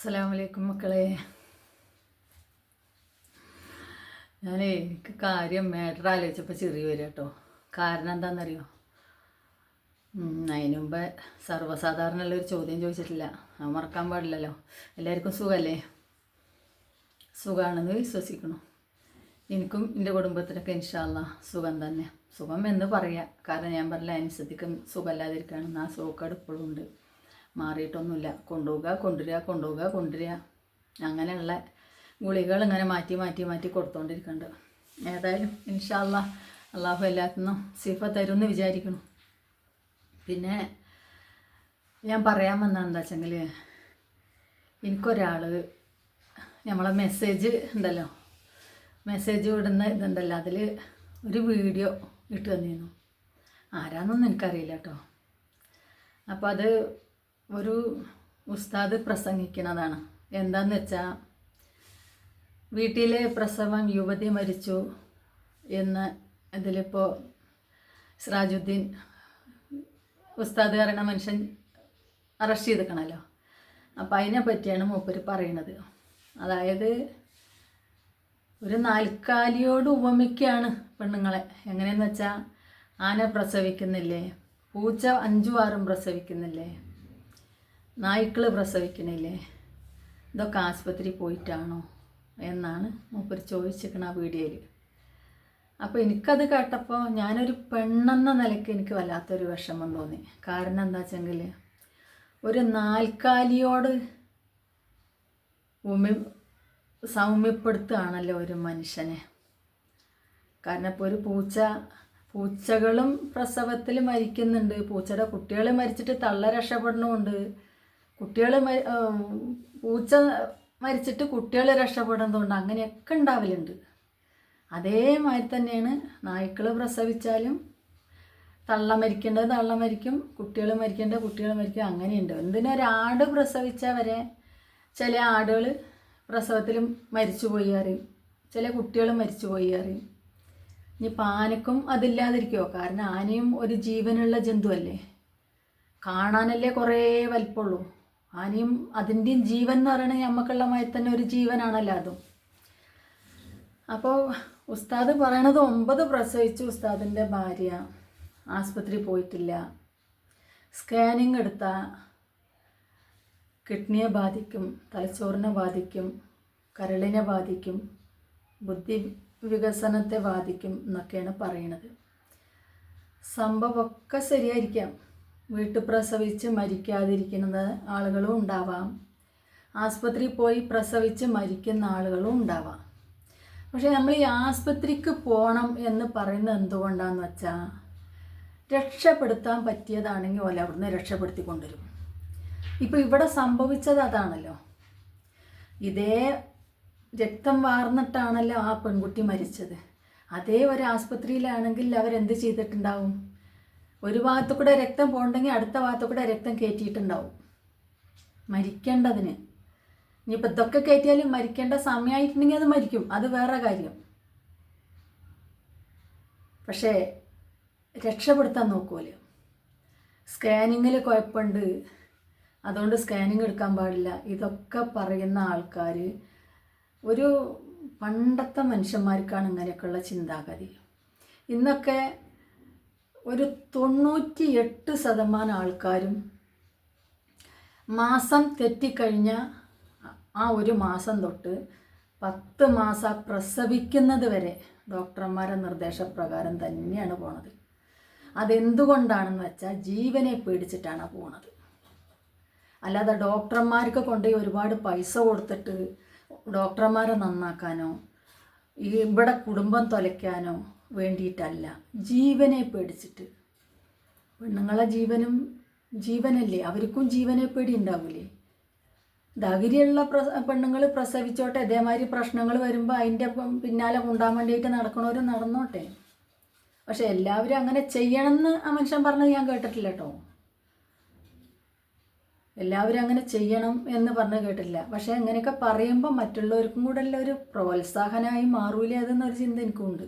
അസ്സലാമലൈക്കും മക്കളെ. ഞാനേ എനിക്ക് കാര്യം മാറ്റർ ആലോചിച്ചപ്പോൾ ചെറിയ വരിക കേട്ടോ. കാരണം എന്താണെന്നറിയോ അതിന് മുമ്പ് സർവസാധാരണമുള്ളൊരു ചോദ്യം ചോദിച്ചിട്ടില്ല. അത് മറക്കാൻ പാടില്ലല്ലോ. എല്ലാവർക്കും സുഖമല്ലേ സുഖമാണെന്ന് വിശ്വസിക്കണം. എനിക്കും എന്റെ കുടുംബത്തിനൊക്കെ ഇൻഷാല്ല സുഖം തന്നെ. സുഖം എന്ന് പറയാം. കാരണം ഞാൻ പറഞ്ഞില്ല അനുസരിക്കും സുഖമല്ലാതിരിക്കുകയാണ് ആ സുഖക്കേട് ഇപ്പോഴും ഉണ്ട്. മാറിയിട്ടൊന്നുമില്ല. കൊണ്ടുപോവുക കൊണ്ടുവരിക കൊണ്ടുപോവുക കൊണ്ടുവരിക. അങ്ങനെയുള്ള ഗുളികൾ ഇങ്ങനെ മാറ്റി മാറ്റി മാറ്റി കൊടുത്തോണ്ടിരിക്കുന്നുണ്ട് ഏതായാലും ഇൻഷാല്ല അള്ളാഹു എല്ലാത്തിനും സിഫ എന്ന് വിചാരിക്കണം. പിന്നെ ഞാൻ പറയാൻ വന്ന എന്താ വെച്ചെങ്കിൽ എനിക്കൊരാൾ നമ്മളെ മെസ്സേജ് ഉണ്ടല്ലോ. മെസ്സേജ് വിടുന്ന ഇതുണ്ടല്ലോ. അതിൽ ഒരു വീഡിയോ ഇട്ട് തന്നിരുന്നു. ആരാന്നൊന്നും എനിക്കറിയില്ല കേട്ടോ അപ്പോൾ അത് ഒരു ഉസ്താദ് പ്രസംഗിക്കുന്നതാണ്. എന്താന്ന് വെച്ചാൽ വീട്ടിലെ പ്രസവം യുവതി മരിച്ചു എന്ന് ഇതിലിപ്പോൾ സിറാജുദ്ദീൻ ഉസ്താദ് പറയുന്ന മനുഷ്യൻ അറസ്റ്റ് ചെയ്തിക്കണല്ലോ അപ്പം അതിനെ പറ്റിയാണ് മൂപ്പര് പറയണത് അതായത് ഒരു നാൽക്കാലിയോട് ഉപമിക്കുകയാണ് പെണ്ണുങ്ങളെ. എങ്ങനെയെന്ന് വെച്ചാൽ ആന പ്രസവിക്കുന്നില്ലേ പൂച്ച അഞ്ചു ആറും പ്രസവിക്കുന്നില്ലേ നായ്ക്കൾ പ്രസവിക്കണില്ലേ? ഇതൊക്കെ ആസ്പത്രി പോയിട്ടാണോ? എന്നാണ് മൂപ്പർ ചോദിച്ചിരിക്കണ ആ വീഡിയോയിൽ അപ്പോൾ എനിക്കത് കേട്ടപ്പോൾ ഞാനൊരു പെണ്ണെന്ന നിലയ്ക്ക് എനിക്ക് വല്ലാത്തൊരു വിഷമം തോന്നി. കാരണം എന്താ വെച്ചെങ്കിൽ ഒരു നാൽക്കാലിയോട് ഉമി സൗമ്യപ്പെടുത്തുകയാണല്ലോ ഒരു മനുഷ്യനെ. കാരണം ഇപ്പോൾ ഒരു പൂച്ച പൂച്ചകളും പ്രസവത്തിൽ മരിക്കുന്നുണ്ട്. പൂച്ചയുടെ കുട്ടികൾ മരിച്ചിട്ട് തള്ള രക്ഷപ്പെടണമുണ്ട്. കുട്ടികൾ പൂച്ച മരിച്ചിട്ട് കുട്ടികൾ രക്ഷപ്പെടുന്നതുകൊണ്ട് അങ്ങനെയൊക്കെ ഉണ്ടാവലുണ്ട്. അതേമാതിരി തന്നെയാണ് നായ്ക്കൾ പ്രസവിച്ചാലും തള്ള മരിക്കേണ്ടത് തള്ള മരിക്കും കുട്ടികൾ മരിക്കേണ്ടത് കുട്ടികൾ മരിക്കും അങ്ങനെയുണ്ട്. എന്തിനൊരാട് പ്രസവിച്ചാൽ വരെ ചില ആടുകൾ പ്രസവത്തിലും മരിച്ചുപോയി അറിയും ചില കുട്ടികൾ മരിച്ചുപോയി അറിയും ഇനി പാനക്കും അതില്ലാതിരിക്കുമോ കാരണം ആനയും ഒരു ജീവനുള്ള ജന്തുവല്ലേ? കാണാനല്ലേ കുറേ വലിപ്പമുള്ളൂ. ആനയും അതിന്റെയും ജീവൻ എന്ന് പറയുന്നത് നമുക്കുള്ള മാതിരി തന്നെ ഒരു ജീവനാണല്ലോ അതും. അപ്പോൾ ഉസ്താദ് പറയണത് ഒമ്പത് പ്രസവിച്ചു ഉസ്താദിന്റെ ഭാര്യ ആസ്പത്രി പോയിട്ടില്ല. സ്കാനിങ് എടുത്താൽ കിഡ്നിയെ ബാധിക്കും തലച്ചോറിനെ ബാധിക്കും കരളിനെ ബാധിക്കും ബുദ്ധി വികസനത്തെ ബാധിക്കും എന്നൊക്കെയാണ് പറയണത്. സംഭവമൊക്കെ ശരിയായിരിക്കാം. വീട്ടിൽ പ്രസവിച്ച് മരിക്കാതിരിക്കുന്നത് ആളുകളും ഉണ്ടാവാം. ആസ്പത്രി പോയി പ്രസവിച്ച് മരിക്കുന്ന ആളുകളും ഉണ്ടാവാം. പക്ഷേ നമ്മൾ ഈ ആസ്പത്രിക്ക് പോകണം എന്ന് പറയുന്നത് എന്തുകൊണ്ടാന്ന് വെച്ചാൽ രക്ഷപ്പെടുത്താൻ പറ്റിയതാണെങ്കിൽ ഓല അവിടുന്ന് രക്ഷപ്പെടുത്തി കൊണ്ടുവരും ഇപ്പോൾ ഇവിടെ സംഭവിച്ചത് അതാണല്ലോ. ഇതേ രക്തം വാർന്നിട്ടാണല്ലോ ആ പെൺകുട്ടി മരിച്ചത്. അതേ ഒരു ആസ്പത്രിയിലാണെങ്കിൽ അവരെന്ത് ചെയ്തിട്ടുണ്ടാവും? ഒരു ഭാഗത്തു കൂടെ രക്തം പോകണ്ടെങ്കിൽ അടുത്ത ഭാഗത്തു കൂടെ രക്തം കയറ്റിയിട്ടുണ്ടാവും മരിക്കേണ്ടതിന്. ഇനിയിപ്പോൾ ഇതൊക്കെ കയറ്റിയാലും മരിക്കേണ്ട സമയമായിട്ടുണ്ടെങ്കിൽ അത് മരിക്കും. അത് വേറെ കാര്യം. പക്ഷേ രക്ഷപ്പെടുത്താൻ നോക്കുമല്ലോ സ്കാനിങ്ങിൽ കുഴപ്പമുണ്ട്. അതുകൊണ്ട് സ്കാനിങ് എടുക്കാൻ പാടില്ല. ഇതൊക്കെ പറയുന്ന ആൾക്കാർ ഒരു പണ്ടത്തെ മനുഷ്യന്മാർക്കാണ് ഇങ്ങനെയൊക്കെയുള്ള ചിന്താഗതി. ഇന്നൊക്കെ ഒരു തൊണ്ണൂറ്റി എട്ട് ശതമാനം ആൾക്കാരും മാസം തെറ്റിക്കഴിഞ്ഞ ആ ഒരു മാസം തൊട്ട് പത്ത് മാസം പ്രസവിക്കുന്നത് വരെ ഡോക്ടർമാരെ നിർദ്ദേശപ്രകാരം തന്നെയാണ് പോണത്. അതെന്തുകൊണ്ടാണെന്ന് വെച്ചാൽ ജീവനെ പേടിച്ചിട്ടാണ് പോണത്. അല്ലാതെ ഡോക്ടർമാർക്ക് കൊണ്ടുപോയി ഒരുപാട് പൈസ കൊടുത്തിട്ട് ഡോക്ടർമാരെ നന്നാക്കാനോ ഈ ഇവിടെ കുടുംബം തൊലയ്ക്കാനോ വേണ്ടിയിട്ടല്ല. ജീവനെ പേടിച്ചിട്ട്. പെണ്ണുങ്ങളെ ജീവനും ജീവനല്ലേ? അവർക്കും ജീവനെ പേടി ഉണ്ടാവില്ലേ ധൈര്യമുള്ള പ്ര പെണ്ണുങ്ങൾ പ്രസവിച്ചോട്ടെ ഇതേമാതിരി പ്രശ്നങ്ങൾ വരുമ്പോൾ അതിന്റെ പിന്നാലെ കൊണ്ടാൻ വേണ്ടിയിട്ട് നടക്കണവരും നടന്നോട്ടെ. പക്ഷെ എല്ലാവരും അങ്ങനെ ചെയ്യണമെന്ന് ആ മനുഷ്യൻ പറഞ്ഞത് ഞാൻ കേട്ടിട്ടില്ല കേട്ടോ എല്ലാവരും അങ്ങനെ ചെയ്യണം എന്ന് പറഞ്ഞ് കേട്ടില്ല പക്ഷേ അങ്ങനെയൊക്കെ പറയുമ്പോൾ മറ്റുള്ളവർക്കും കൂടെ ഒരു പ്രോത്സാഹനമായി മാറൂലേ അതെന്നൊരു ചിന്ത എനിക്കുണ്ട്.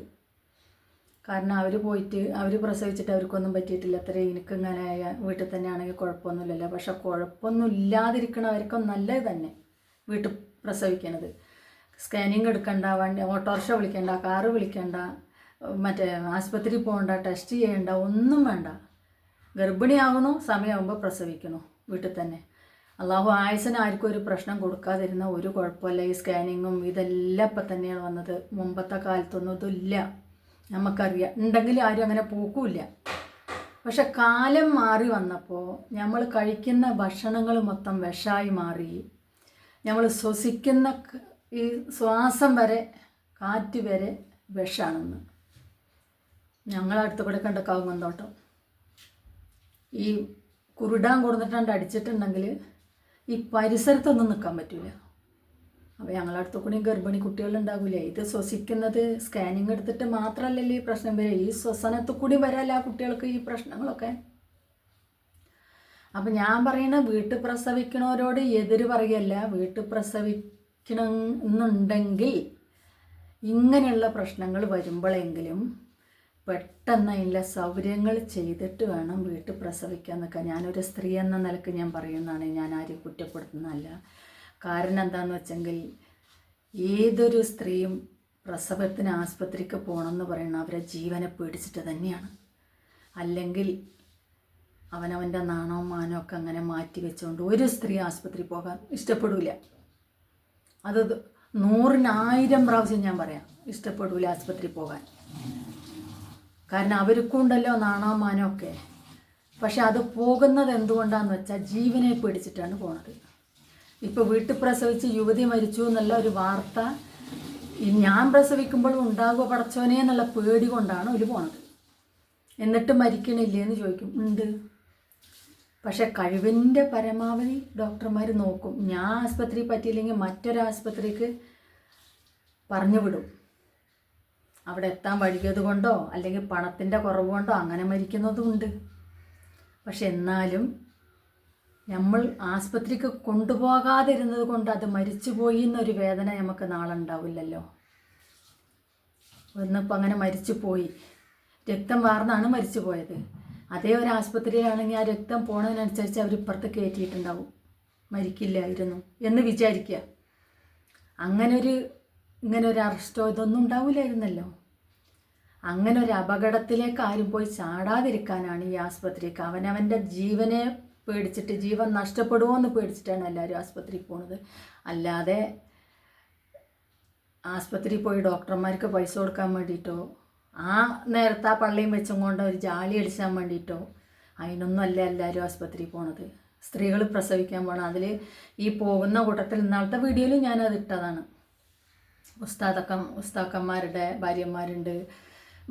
കാരണം അവർ പോയിട്ട് അവർ പ്രസവിച്ചിട്ട് അവർക്കൊന്നും പറ്റിയിട്ടില്ല. അത്ര എനിക്ക് ഇങ്ങനെ വീട്ടിൽ തന്നെ ആണെങ്കിൽ കുഴപ്പമൊന്നുമില്ലല്ലോ. പക്ഷെ കുഴപ്പമൊന്നും ഇല്ലാതിരിക്കണവർക്കും നല്ലത് തന്നെ വീട്ടിൽ പ്രസവിക്കണത്. സ്കാനിങ് എടുക്കണ്ട വണ്ടി ഓട്ടോറിക്ഷ വിളിക്കണ്ട കാറ് വിളിക്കണ്ട മറ്റേ ആശുപത്രി പോകണ്ട ടെസ്റ്റ് ചെയ്യണ്ട ഒന്നും വേണ്ട. ഗർഭിണിയാകുന്നു സമയമാകുമ്പോൾ പ്രസവിക്കണു വീട്ടിൽ തന്നെ. അള്ളാഹു ആയുസിന് ആർക്കും ഒരു പ്രശ്നം കൊടുക്കാതിരുന്ന ഒരു കുഴപ്പമില്ല. ഈ സ്കാനിങ്ങും ഇതെല്ലാം ഇപ്പം തന്നെയാണ് വന്നത്. മുമ്പത്തെ കാലത്തൊന്നും ഇതില്ല. നമുക്കറിയാം. ഉണ്ടെങ്കിൽ ആരും അങ്ങനെ പോക്കൂല്ല. പക്ഷെ കാലം മാറി വന്നപ്പോൾ നമ്മൾ കഴിക്കുന്ന ഭക്ഷണങ്ങൾ മൊത്തം വിഷമായി മാറി. നമ്മൾ ശ്വസിക്കുന്ന ഈ ശ്വാസം വരെ കാറ്റ് വരെ വിഷാണെന്ന്. ഞങ്ങളടുത്ത് കൂടെ കണ്ട കാവുമന്തോട്ടം ഈ കുരുടാൻ കൊടുത്തിട്ടാണ്ട് അടിച്ചിട്ടുണ്ടെങ്കിൽ ഈ പരിസരത്തൊന്നും നിൽക്കാൻ പറ്റില്ല അപ്പോൾ ഞങ്ങളടുത്ത് കൂടി ഗർഭിണി കുട്ടികളുണ്ടാകില്ലേ ഇത് ശ്വസിക്കുന്നത് സ്കാനിങ് എടുത്തിട്ട് മാത്രമല്ലല്ലോ ഈ പ്രശ്നം വരിക. ഈ ശ്വസനത്തിൽ കൂടി വരാല്ല കുട്ടികൾക്ക് ഈ പ്രശ്നങ്ങളൊക്കെ. അപ്പം ഞാൻ പറയണ വീട്ടിൽ പ്രസവിക്കണവരോട് എതിര് പറയല്ല. വീട്ടിൽ പ്രസവിക്കണം എന്നുണ്ടെങ്കിൽ ഇങ്ങനെയുള്ള പ്രശ്നങ്ങൾ വരുമ്പോഴെങ്കിലും പെട്ടെന്ന് അതിന്റെ സൗകര്യങ്ങൾ ചെയ്തിട്ട് വേണം വീട്ടിൽ പ്രസവിക്കാൻ നിൽക്കാൻ. ഞാനൊരു സ്ത്രീ എന്ന നിലയ്ക്ക് ഞാൻ പറയുന്നതാണ്. ഞാൻ ആരെയും കുറ്റപ്പെടുത്തുന്നതല്ല. കാരണം എന്താണെന്ന് വെച്ചെങ്കിൽ ഏതൊരു സ്ത്രീയും പ്രസവത്തിന് ആസ്പത്രിക്ക് പോകണമെന്ന് പറയുന്ന അവരെ ജീവനെ പേടിച്ചിട്ട് തന്നെയാണ്. അല്ലെങ്കിൽ അവനവന്റെ നാണവും മാനവും ഒക്കെ അങ്ങനെ മാറ്റി വെച്ചുകൊണ്ട് ഒരു സ്ത്രീ ആസ്പത്രി പോകാൻ ഇഷ്ടപ്പെടില്ല അത് നൂറിനായിരം പ്രാവശ്യം ഞാൻ പറയാം ഇഷ്ടപ്പെടില്ല ആസ്പത്രി പോകാൻ. കാരണം അവർക്കും ഉണ്ടല്ലോ നാണവും മാനവും ഒക്കെ. പക്ഷെ അത് പോകുന്നത് എന്തുകൊണ്ടാന്ന് വെച്ചാൽ ജീവനെ പേടിച്ചിട്ടാണ് പോണത്. ഇപ്പോൾ വീട്ടിൽ പ്രസവിച്ച് യുവതി മരിച്ചു എന്നുള്ള ഒരു വാർത്ത ഞാൻ പ്രസവിക്കുമ്പോഴും ഉണ്ടാകുമോ പടച്ചോനെ എന്നുള്ള പേടി കൊണ്ടാണ് ഒരു പോണത്. എന്നിട്ട് മരിക്കണില്ലേ എന്ന് ചോദിക്കും. ഉണ്ട്. പക്ഷെ കഴിവിന്റെ പരമാവധി ഡോക്ടർമാർ നോക്കും. ഞാൻ ആസ്പത്രി പറ്റിയില്ലെങ്കിൽ മറ്റൊരാസ്പത്രിക്ക് പറഞ്ഞു വിടും. അവിടെ എത്താൻ വഴുകിയത് കൊണ്ടോ അല്ലെങ്കിൽ പണത്തിന്റെ കുറവ് കൊണ്ടോ അങ്ങനെ മരിക്കുന്നതും ഉണ്ട്. പക്ഷെ എന്നാലും നമ്മൾ ആസ്പത്രിക്ക് കൊണ്ടുപോകാതിരുന്നത് കൊണ്ട് അത് മരിച്ചുപോയി എന്നൊരു വേദന നമുക്ക് നാളെ ഉണ്ടാവില്ലല്ലോ ഒന്നിപ്പോൾ അങ്ങനെ മരിച്ചു പോയി രക്തം വാർന്നാണ് മരിച്ചു പോയത് അതേ ഒരു ആസ്പത്രിയിലാണെങ്കിൽ ആ രക്തം പോണതിനനുസരിച്ച് അവർ ഇപ്പുറത്ത് കയറ്റിയിട്ടുണ്ടാവും മരിക്കില്ലായിരുന്നു എന്ന് വിചാരിക്കുക. അങ്ങനൊരു ഇങ്ങനെ ഒരു അറസ്റ്റോ ഇതൊന്നും ഉണ്ടാവില്ലായിരുന്നല്ലോ. അങ്ങനെ ഒരു അപകടത്തിലേക്ക് ആരും പോയി ചാടാതിരിക്കാനാണ് ഈ ആസ്പത്രിക്ക്. അവനവന്റെ ജീവനെ പേടിച്ചിട്ട് ജീവൻ നഷ്ടപ്പെടുമോ എന്ന് പേടിച്ചിട്ടാണ് എല്ലാവരും ആസ്പത്രിയിൽ പോണത്. അല്ലാതെ ആസ്പത്രിയിൽ പോയി ഡോക്ടർമാർക്ക് പൈസ കൊടുക്കാൻ വേണ്ടിയിട്ടോ ആ നേരത്തെ ആ പള്ളിയും വെച്ചും കൊണ്ട് ഒരു ജാലി അടിച്ചാൻ വേണ്ടിയിട്ടോ അതിനൊന്നും അല്ല എല്ലാവരും ആസ്പത്രിയിൽ പോണത്. സ്ത്രീകൾ പ്രസവിക്കാൻ പോകണം അതിൽ ഈ പോകുന്ന കൂട്ടത്തിൽ ഇന്നാളത്തെ വീഡിയോയിൽ ഞാനത് ഇട്ടതാണ്. ഉസ്താദക്ക ഉസ്താക്കന്മാരുടെ ഭാര്യന്മാരുണ്ട്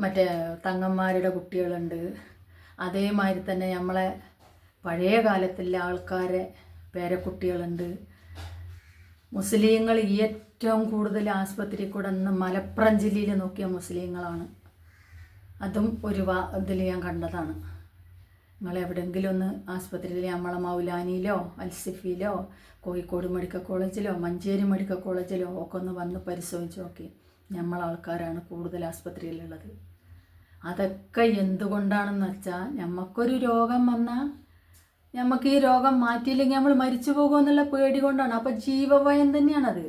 മറ്റേ തങ്ങന്മാരുടെ കുട്ടികളുണ്ട്. അതേമാതിരി തന്നെ നമ്മളെ പഴയ കാലത്തിലെ ആൾക്കാരെ പേരക്കുട്ടികളുണ്ട് മുസ്ലിങ്ങൾ ഏറ്റവും കൂടുതൽ ആസ്പത്രി കൂടെ ഇന്ന് മലപ്പുറം ജില്ലയിൽ നോക്കിയ മുസ്ലിങ്ങളാണ്. അതും ഒരു വാ ഇതിൽ ഞാൻ കണ്ടതാണ്. നിങ്ങൾ എവിടെയെങ്കിലും ഒന്ന് ആസ്പത്രിയിൽ നമ്മളെ മൗലാനിയിലോ അൽസിഫിയിലോ കോഴിക്കോട് മെഡിക്കൽ കോളേജിലോ മഞ്ചേരി മെഡിക്കൽ കോളേജിലോ ഒക്കെ ഒന്ന് വന്ന് പരിശോധിച്ച് നോക്കി. നമ്മളെ ആൾക്കാരാണ് കൂടുതൽ ആസ്പത്രിയിലുള്ളത്. അതൊക്കെ എന്തുകൊണ്ടാണെന്ന് വെച്ചാൽ നമുക്കൊരു രോഗം വന്നാൽ നമുക്ക് ഈ രോഗം മാറ്റിയില്ലെങ്കിൽ നമ്മൾ മരിച്ചു പോകുമെന്നുള്ള പേടി കൊണ്ടാണ്. അപ്പോൾ ജീവഭയം തന്നെയാണത്.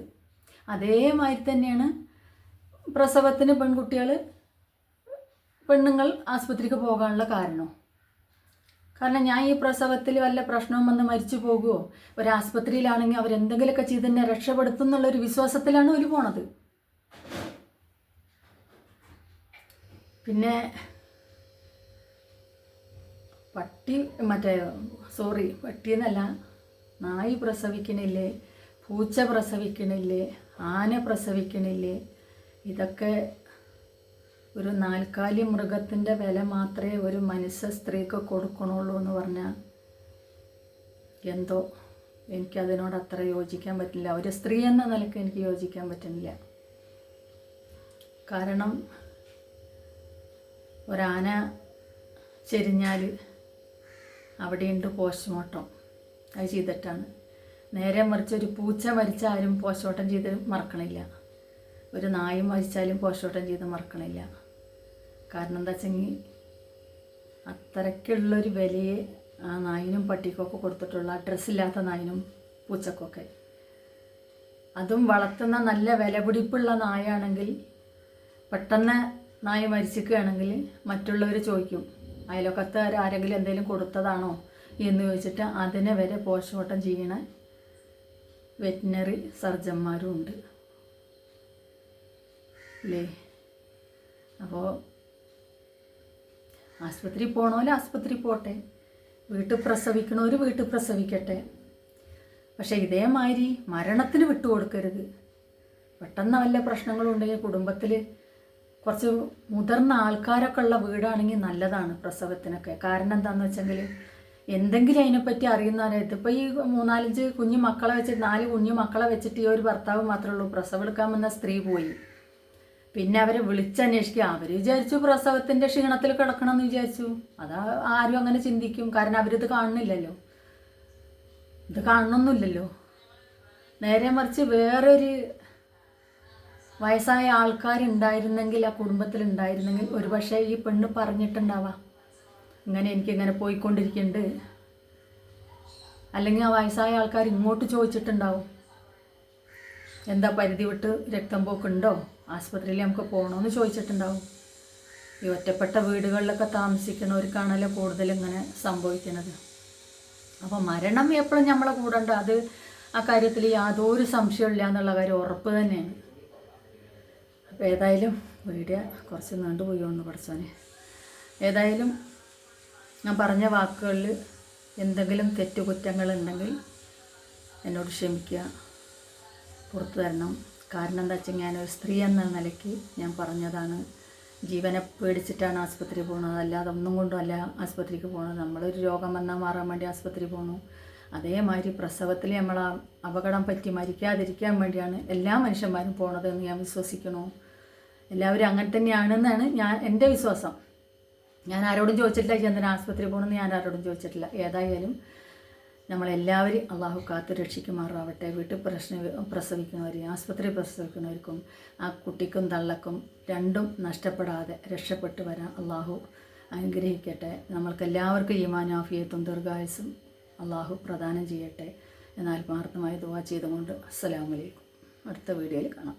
അതേമാതിരി തന്നെയാണ് പ്രസവത്തിന് പെൺകുട്ടികൾ പെണ്ണുങ്ങൾ ആസ്പത്രിക്ക് പോകാനുള്ള കാരണം. കാരണം ഞാൻ ഈ പ്രസവത്തിൽ വല്ല പ്രശ്നവും വന്ന് മരിച്ചു പോകുമോ ഒരാസ്പത്രിയിലാണെങ്കിൽ അവരെന്തെങ്കിലുമൊക്കെ ചെയ്ത് തന്നെ രക്ഷപ്പെടുത്തും എന്നുള്ളൊരു വിശ്വാസത്തിലാണ് അവർ പോണത്. പിന്നെ പട്ടി മറ്റേ സോറി പട്ടി എന്നല്ല നായി പ്രസവിക്കണില്ലേ പൂച്ച പ്രസവിക്കണില്ലേ ആന പ്രസവിക്കണില്ലേ ഇതൊക്കെ ഒരു നാൽക്കാലി മൃഗത്തിന്റെ വില മാത്രമേ ഒരു മനുഷ്യ സ്ത്രീക്ക് കൊടുക്കണുള്ളൂ എന്ന് പറഞ്ഞാൽ എന്തോ എനിക്കതിനോട് അത്ര യോജിക്കാൻ പറ്റില്ല. ഒരു സ്ത്രീ എന്ന നിലയ്ക്ക് എനിക്ക് യോജിക്കാൻ പറ്റുന്നില്ല. കാരണം ഒരാന ചെരിഞ്ഞാൽ അവിടെയുണ്ട് പോസ്റ്റ്മോർട്ടം. അത് ചെയ്തിട്ടാണ്. നേരെ മറിച്ച് ഒരു പൂച്ച മരിച്ച ആരും പോസ്റ്റ്മോർട്ടം ചെയ്ത് മറക്കണില്ല. ഒരു നായ മരിച്ചാലും പോസ്റ്റ്മോർട്ടം ചെയ്ത് മറക്കണില്ല. കാരണം എന്താ വെച്ചെങ്കിൽ അത്രയ്ക്കുള്ളൊരു വിലയെ ആ നായിനും പട്ടിക്കൊക്കെ കൊടുത്തിട്ടുള്ള ഡ്രസ്സില്ലാത്ത നായിനും പൂച്ചക്കൊക്കെ. അതും വളർത്തുന്ന നല്ല വിലപിടിപ്പുള്ള നായാണെങ്കിൽ പെട്ടെന്ന് നായ മരിച്ചിക്കുകയാണെങ്കിൽ മറ്റുള്ളവർ ചോദിക്കും അയലോക്കത്തുകാർ ആരെങ്കിലും എന്തെങ്കിലും കൊടുത്തതാണോ എന്ന് ചോദിച്ചിട്ട് അതിനെ വരെ പോസ്റ്റ്മോർട്ടം ചെയ്യണ വെറ്റിനറി സർജന്മാരും ഉണ്ട്. അല്ലേ അപ്പോൾ ആസ്പത്രി പോണോൽ ആശുപത്രി പോട്ടെ. വീട്ടിൽ പ്രസവിക്കണവർ വീട്ടിൽ പ്രസവിക്കട്ടെ. പക്ഷേ ഇതേമാതിരി മരണത്തിന് വിട്ടുകൊടുക്കരുത്. പെട്ടെന്ന് വല്ല പ്രശ്നങ്ങളുണ്ടെങ്കിൽ കുടുംബത്തിൽ കുറച്ച് മുതിർന്ന ആൾക്കാരൊക്കെ ഉള്ള വീടാണെങ്കിൽ നല്ലതാണ് പ്രസവത്തിനൊക്കെ. കാരണം എന്താണെന്ന് വെച്ചെങ്കിൽ എന്തെങ്കിലും അതിനെപ്പറ്റി അറിയുന്നവരായിട്ട് ഇപ്പോൾ ഈ മൂന്നാലഞ്ച് കുഞ്ഞു മക്കളെ വെച്ചിട്ട് നാല് കുഞ്ഞു മക്കളെ വെച്ചിട്ട് ഈ ഒരു ഭർത്താവ് മാത്രമേ ഉള്ളൂ. പ്രസവം എടുക്കാൻ വന്ന സ്ത്രീ പോയി. പിന്നെ അവരെ വിളിച്ചന്വേഷിക്കുക. അവർ വിചാരിച്ചു പ്രസവത്തിന്റെ ക്ഷീണത്തിൽ കിടക്കണമെന്ന് വിചാരിച്ചു. അത് ആരും അങ്ങനെ ചിന്തിക്കും. കാരണം അവരിത് കാണുന്നില്ലല്ലോ. ഇത് കാണണമെന്നില്ലല്ലോ നേരെ മറിച്ച് വേറൊരു വയസ്സായ ആൾക്കാരുണ്ടായിരുന്നെങ്കിൽ ആ കുടുംബത്തിൽ ഉണ്ടായിരുന്നെങ്കിൽ ഒരുപക്ഷെ ഈ പെണ്ണ് പറഞ്ഞിട്ടുണ്ടാവാം. ഇങ്ങനെ എനിക്കിങ്ങനെ പോയിക്കൊണ്ടിരിക്കുന്നുണ്ട് അല്ലെങ്കിൽ ആ വയസ്സായ ആൾക്കാർ ഇങ്ങോട്ട് ചോദിച്ചിട്ടുണ്ടാവും. എന്താ പരിധി വിട്ട് രക്തം പോക്കുണ്ടോ? ആസ്പത്രിയിൽ നമുക്ക് പോകണമെന്ന് ചോദിച്ചിട്ടുണ്ടാവും. ഈ ഒറ്റപ്പെട്ട വീടുകളിലൊക്കെ താമസിക്കുന്നവർക്കാണല്ലോ കൂടുതൽ ഇങ്ങനെ സംഭവിക്കുന്നത്. അപ്പോൾ മരണം എപ്പോഴും നമ്മളെ കൂടണ്ട. അത് ആ കാര്യത്തിൽ യാതൊരു സംശയമില്ല എന്നുള്ള കാര്യം ഉറപ്പ് തന്നെയാണ്. അപ്പോൾ ഏതായാലും വീഡിയോ കുറച്ച് നീണ്ടു ഒന്ന് പഠിച്ചോനെ. ഏതായാലും ഞാൻ പറഞ്ഞ വാക്കുകളിൽ എന്തെങ്കിലും തെറ്റുകുറ്റങ്ങളുണ്ടെങ്കിൽ എന്നോട് ക്ഷമിക്കുക. പുറത്തു തരണം കാരണം എന്താ വെച്ചാൽ ഞാനൊരു സ്ത്രീ എന്ന നിലയ്ക്ക് ഞാൻ പറഞ്ഞതാണ്. ജീവനെ പേടിച്ചിട്ടാണ് ആസ്പത്രി പോകുന്നത്. അല്ലാതെ ഒന്നും കൊണ്ടും അല്ല ആസ്പത്രിക്ക് പോകുന്നത്. നമ്മളൊരു രോഗം വന്നാൽ മാറാൻ വേണ്ടി ആസ്പത്രി പോകണു അതേമാതിരി പ്രസവത്തിൽ നമ്മൾ ആ അപകടം പറ്റി മരിക്കാതിരിക്കാൻ വേണ്ടിയാണ് എല്ലാ മനുഷ്യന്മാരും പോണത് എന്ന് ഞാൻ വിശ്വസിക്കണു എല്ലാവരും അങ്ങനെ തന്നെയാണെന്നാണ് ഞാൻ എന്റെ വിശ്വാസം. ഞാൻ ആരോടും ചോദിച്ചിട്ടില്ല ചന്ദ്രൻ ആസ്പത്രി പോകണമെന്ന് ഞാൻ ആരോടും ചോദിച്ചിട്ടില്ല. ഏതായാലും നമ്മളെല്ലാവരും അള്ളാഹു കാത്ത് രക്ഷിക്കുമാറാവട്ടെ. വീട്ടിൽ പ്രശ്ന പ്രസവിക്കുന്നവരെയും ആസ്പത്രി പ്രസവിക്കുന്നവർക്കും ആ കുട്ടിക്കും തള്ളക്കും രണ്ടും നഷ്ടപ്പെടാതെ രക്ഷപ്പെട്ടു വരാൻ അള്ളാഹു അനുഗ്രഹിക്കട്ടെ. നമ്മൾക്കെല്ലാവർക്കും ഈമാനാഫിയത്തും ദീർഘായുസും അള്ളാഹു പ്രദാനം ചെയ്യട്ടെ എന്നാൽ ആത്മാർത്ഥമായി ദുവാ ചെയ്തുകൊണ്ട് അസ്സലാമലൈക്കും അടുത്ത വീഡിയോയിൽ കാണാം.